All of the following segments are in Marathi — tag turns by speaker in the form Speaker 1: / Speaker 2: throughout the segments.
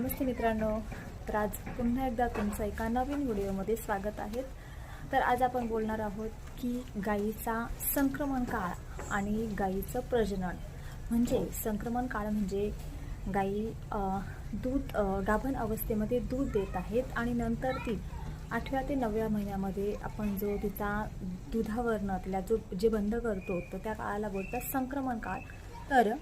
Speaker 1: नमस्ते मित्रांनो. तर आज पुन्हा एकदा तुमचं एका नवीन व्हिडिओमध्ये स्वागत आहे. तर आज आपण बोलणार आहोत की गायीचा संक्रमण काळ आणि गायीचं प्रजनन. म्हणजे संक्रमण काळ म्हणजे गायी दूध गाभण अवस्थेमध्ये दूध देत आहेत आणि नंतर ती आठव्या ते नवव्या महिन्यामध्ये आपण जो तिचा दुधावरनं तिला जो जे बंद करतो तर त्या काळाला बोलतात संक्रमण काळ. तर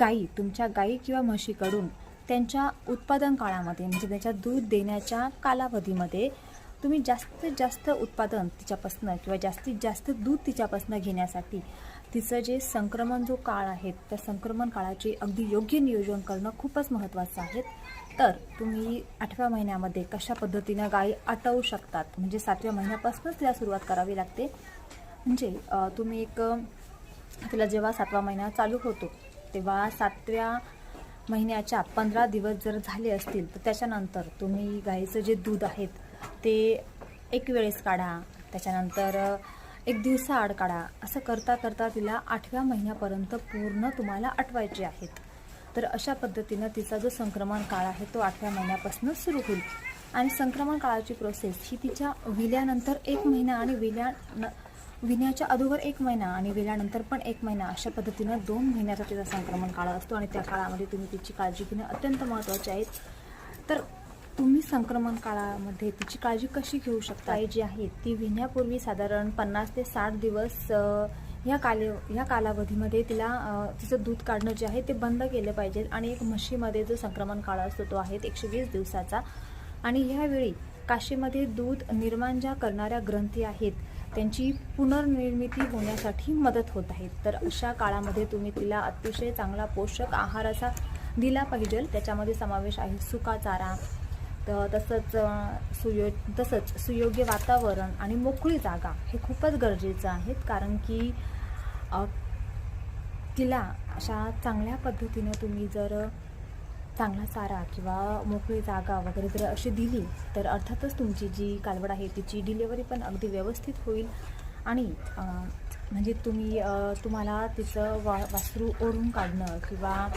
Speaker 1: गाई तुमच्या गाई किंवा म्हशीकडून त्यांच्या उत्पादन काळामध्ये म्हणजे त्याच्या दूध देण्याच्या कालावधीमध्ये तुम्ही जास्तीत जास्त उत्पादन तिच्यापासनं किंवा जास्तीत जास्त दूध तिच्यापासनं घेण्यासाठी तिचं जे संक्रमण जो काळ आहे त्या संक्रमण काळाचे अगदी योग्य नियोजन करणं खूपच महत्त्वाचं आहे. तर तुम्ही आठव्या महिन्यामध्ये कशा पद्धतीनं गायी आटवू शकतात? म्हणजे सातव्या महिन्यापासूनच तिला सुरुवात करावी लागते. म्हणजे तुम्ही एक तिला जेव्हा सातवा महिना चालू होतो तेव्हा सातव्या महिन्याच्या पंधरा दिवस जर झाले असतील तर त्याच्यानंतर तुम्ही गाईचं जे दूध आहेत ते एक वेळेस काढा. त्याच्यानंतर एक दिवसाआड काढा. असं करता करता तिला आठव्या महिन्यापर्यंत पूर्ण तुम्हाला आठवायचे आहेत. तर अशा पद्धतीनं तिचा जो संक्रमण काळ आहे तो आठव्या महिन्यापासून सुरू होईल. आणि संक्रमण काळाची प्रोसेस ही तिच्या विल्यानंतर एक महिना आणि विल्या न विण्याच्या अगोदर एक महिना आणि विल्यानंतर पण एक महिना अशा पद्धतीनं दोन महिन्याचा तिचा संक्रमण काळ असतो आणि त्या काळामध्ये तुम्ही तिची काळजी घेणं अत्यंत महत्त्वाचे आहे. तर तुम्ही संक्रमण काळामध्ये तिची काळजी कशी घेऊ शकता? जी आहे ती विण्यापूर्वी साधारण पन्नास ते साठ दिवस ह्या काले ह्या कालावधीमध्ये तिला तिचं दूध काढणं जे आहे ते बंद केलं पाहिजे आणि एक म्हशीमध्ये जो संक्रमण काळ असतो तो आहे एकशे वीस दिवसाचा. आणि ह्यावेळी काशीमध्ये दूध निर्माण ज्या करणाऱ्या ग्रंथी आहेत त्यांची पुनर्निर्मिती होण्यासाठी मदत होत आहे. तर अशा काळामध्ये तुम्ही तिला अतिशय चांगला पोषक आहार असा दिला पाहिजे. त्याच्यामध्ये समावेश आहे सुका चारा तर तसंच सुयो तसंच सुयोग्य वातावरण आणि मोकळी जागा हे खूपच गरजेचं आहे. कारण की तिला अशा चांगल्या पद्धतीनं तुम्ही जर चांगला चारा किंवा मोकळी जागा वगैरे जर अशी दिली तर अर्थातच तुमची जी कालवड आहे तिची डिलेवरी पण अगदी व्यवस्थित होईल. आणि म्हणजे तुम्ही तुम्हाला तिचं वा वासरू ओढून काढणं किंवा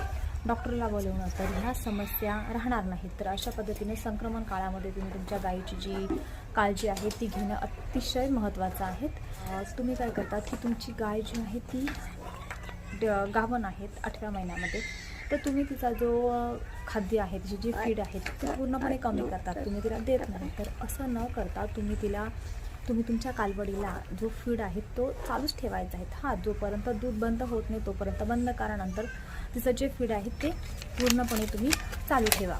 Speaker 1: डॉक्टरला बोलवणं तर ह्या समस्या राहणार नाहीत. तर अशा पद्धतीने संक्रमण काळामध्ये तुम्ही तुमच्या गायीची जी काळजी आहे ती घेणं अतिशय महत्त्वाचं आहे. तुम्ही काय करतात की तुमची गाय जी आहे ती ड- गाभण आहेत आठव्या महिन्यामध्ये. तर तुम्ही तिचा जो खाद्य आहे तिची जी फीड आहे ती पूर्णपणे कमी करतात. तुम्ही तिला देत नाही. तर असं न करता तुम्ही तिला तुम्ही तुमच्या कालवडीला जो फीड आहे तो चालूच ठेवायचा आहे. हा जोपर्यंत दूध बंद होत नाही तोपर्यंत बंद करा नंतर तिचं जे फीड आहे ते पूर्णपणे तुम्ही चालू ठेवा.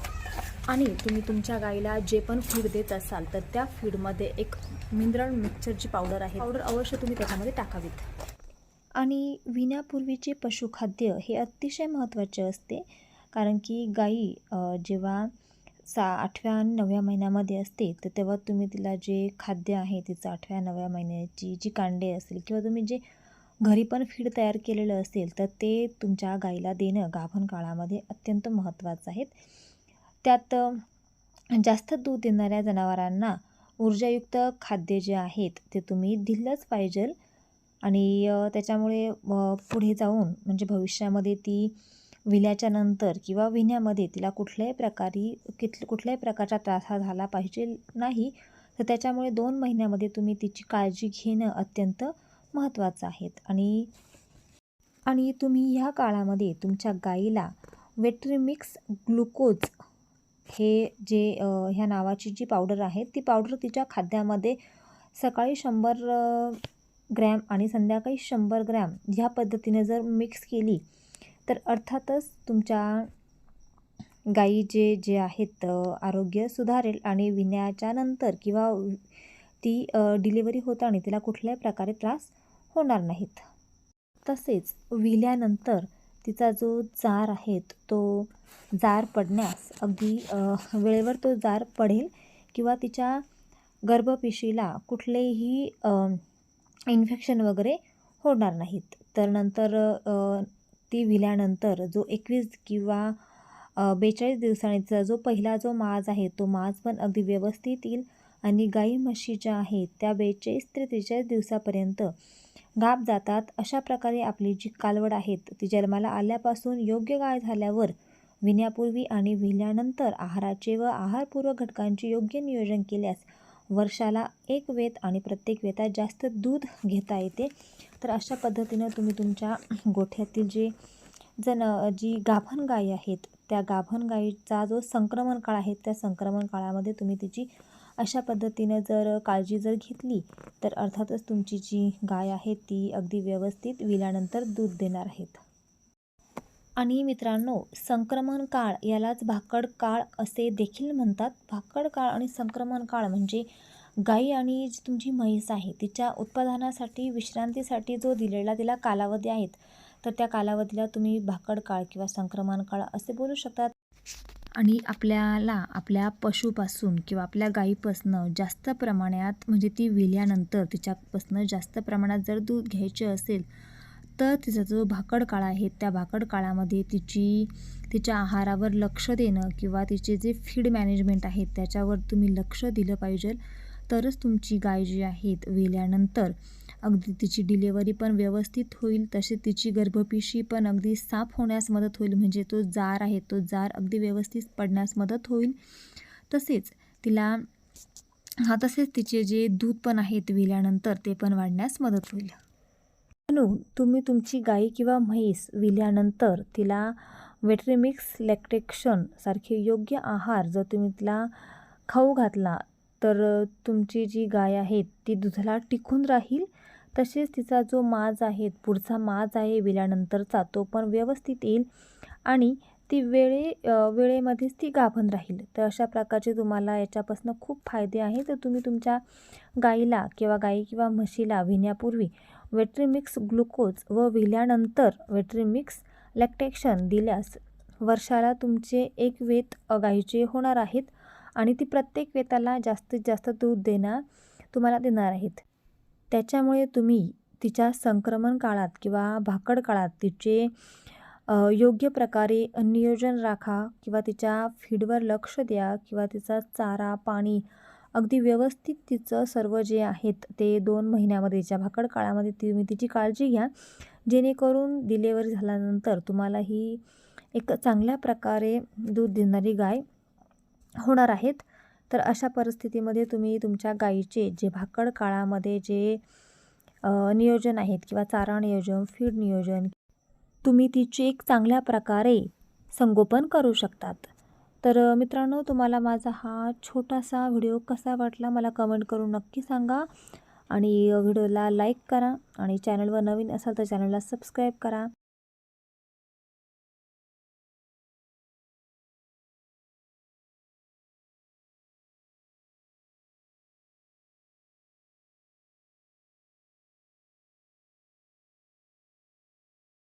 Speaker 1: आणि तुम्ही तुमच्या गाईला जे पण फीड देत असाल तर त्या फीडमध्ये एक मिनरल मिक्सरची पावडर आहे. पावडर अवश्य तुम्ही त्याच्यामध्ये टाकावीत. आणि विण्यापूर्वीचे पशुखाद्य हे अतिशय महत्त्वाचे असते. कारण की गाई जेव्हा सा आठव्या आणि नवव्या महिन्यामध्ये असते तर तेव्हा तुम्ही तिला जे खाद्य आहे तिचं आठव्या नवव्या महिन्याची जी कांडे असेल किंवा तुम्ही जे घरी पण फीड तयार केलेलं असेल तर ते तुमच्या गाईला देणं गाभण काळामध्ये अत्यंत महत्त्वाचं आहे. त्यात जास्त दूध देणाऱ्या जनावरांना ऊर्जायुक्त खाद्य जे आहेत ते तुम्ही दिलंच पाहिजे आणि त्याच्यामुळे पुढे जाऊन म्हणजे भविष्यामध्ये ती विल्याच्या नंतर किंवा विण्यामध्ये तिला कुठल्याही प्रकारे कित कुठल्याही प्रकारचा त्रास हा झाला पाहिजे नाही तर त्याच्यामुळे दोन महिन्यामध्ये तुम्ही तिची काळजी घेणं अत्यंत महत्त्वाचं आहे. आणि आणि तुम्ही ह्या काळामध्ये तुमच्या गाईला वेट्रीमिक्स ग्लुकोज हे जे ह्या नावाची जी पावडर आहे ती पावडर तिच्या खाद्यामध्ये सकाळी शंभर ग्रॅम आणि संध्याकाळी शंभर ग्रॅम ह्या पद्धतीने जर मिक्स केली तर अर्थातच तुमच्या गायी जे जे आहेत आरोग्य सुधारेल आणि विण्याच्या नंतर किंवा ती डिलिव्हरी होताना तिला कुठल्याही प्रकारे त्रास होणार नाहीत. तसेच विल्यानंतर तिचा जो जार आहे तो जार पडण्यास अगदी वेळेवर तो जार पडेल किंवा तिच्या गर्भपिशीला कुठलेही इन्फेक्शन वगैरे होणार नाहीत. तर नंतर ती विल्यानंतर जो एकवीस किंवा बेचाळीस दिवसांचा जो पहिला जो माज आहे तो माज पण अगदी व्यवस्थित येईल आणि गाई म्हशी ज्या आहेत त्या बेचाळीस ते त्रेचाळीस दिवसापर्यंत गाप जातात. अशा प्रकारे आपली जी कालवड आहेत ती जन्माला आल्यापासून योग्य गाय झाल्यावर विण्यापूर्वी आणि विल्यानंतर आहाराचे व आहारपूर्वक घटकांचे योग्य नियोजन केल्यास वर्षाला एक वेत आणि प्रत्येक वेतात जास्त दूध घेता येते. तर अशा पद्धतीनं तुम्ही तुमच्या गोठ्यातील जे जन जी गाभण गायी आहेत त्या गाभण गायीचा जो संक्रमण काळ आहे त्या संक्रमण काळामध्ये तुम्ही तिची अशा पद्धतीनं जर काळजी जर घेतली तर अर्थातच तुमची जी गाय आहे ती अगदी व्यवस्थित विल्यानंतर दूध देणार आहेत. आणि मित्रांनो संक्रमण काळ यालाच भाकड काळ असे देखील म्हणतात. भाकड काळ आणि संक्रमण काळ म्हणजे गाई आणि जी तुमची म्हैस आहे तिच्या उत्पादनासाठी विश्रांतीसाठी जो दिलेला तिला कालावधी आहेत तर त्या कालावधीला तुम्ही भाकड काळ किंवा संक्रमण काळ असे बोलू शकतात. आणि आपल्याला आपल्या पशुपासून किंवा आपल्या गाईपासनं जास्त प्रमाणात म्हणजे ती विल्यानंतर तिच्यापासनं जास्त प्रमाणात जर दूध घ्यायचे असेल तर तिचा जो भाकड काळ आहे त्या भाकड काळामध्ये तिची तिच्या आहारावर लक्ष देणं किंवा तिचे जे फीड मॅनेजमेंट आहे त्याच्यावर तुम्ही लक्ष दिलं पाहिजे. तरच तुमची गाय जी आहेत वेल्यानंतर अगदी तिची डिलेवरी पण व्यवस्थित होईल तसे तिची गर्भपिशी पण अगदी साफ होण्यास मदत होईल म्हणजे तो जार आहे तो जार अगदी व्यवस्थित पडण्यास मदत होईल. तसेच तिला हा तसेच तिचे जे दूध पण आहेत विल्यानंतर ते पण वाढण्यास मदत होईल. म्हणून तुम्ही तुमची गाई किंवा म्हैस विल्यानंतर तिला वेट्रिमिक्स लॅक्टेक्शन सारखे योग्य आहार जर तुम्ही तिला खाऊ घातला तर तुमची जी गाय आहे ती दुधाला टिकून राहील. तसेच तिचा जो माज आहे पुढचा माज आहे विल्यानंतरचा तो पण व्यवस्थित येईल आणि ती वेळे वेळेमध्येच ती गाभण राहील. तर अशा प्रकारचे तुम्हाला याच्यापासून खूप फायदे आहेत. तर तुम्ही तुमच्या गाईला किंवा गाई किंवा म्हशीला विण्यापूर्वी वेट्रीमिक्स ग्लुकोज व विल्यानंतर वेट्रीमिक्स लॅक्टेक्शन दिल्यास वर्षाला तुमचे एक वेत गाईचे होणार आहेत आणि ती प्रत्येक वेताला जास्तीत जास्त दूध देणार तुम्हाला देणार आहेत. त्याच्यामुळे तुम्ही तिच्या संक्रमण काळात किंवा भाकड काळात तिचे योग्य प्रकारे नियोजन राखा किंवा तिच्या फीडवर लक्ष द्या किंवा तिचा चारा पाणी अगदी व्यवस्थित तिचं सर्व जे आहेत ते दोन महिन्यामध्येच्या भाकड काळामध्ये तुम्ही तिची काळजी घ्या जेणेकरून डिलेवरी झाल्यानंतर तुम्हाला ही एक चांगल्या प्रकारे दूध देणारी गाय होणार आहेत. तर अशा परिस्थितीमध्ये तुम्ही तुमच्या गाईचे जे भाकड काळामध्ये जे नियोजन आहेत किंवा चारा नियोजन फीड नियोजन तुम्ही तिचे एक चांगल्या प्रकारे संगोपन करू शकतात. तर मित्रांनो तुम्हाला माझा हा छोटासा व्हिडिओ कसा वाटला मला कमेंट करून नक्की सांगा आणि व्हिडिओला लाईक करा आणि चॅनलवर नवीन असाल तर चॅनलला सबस्क्राईब करा.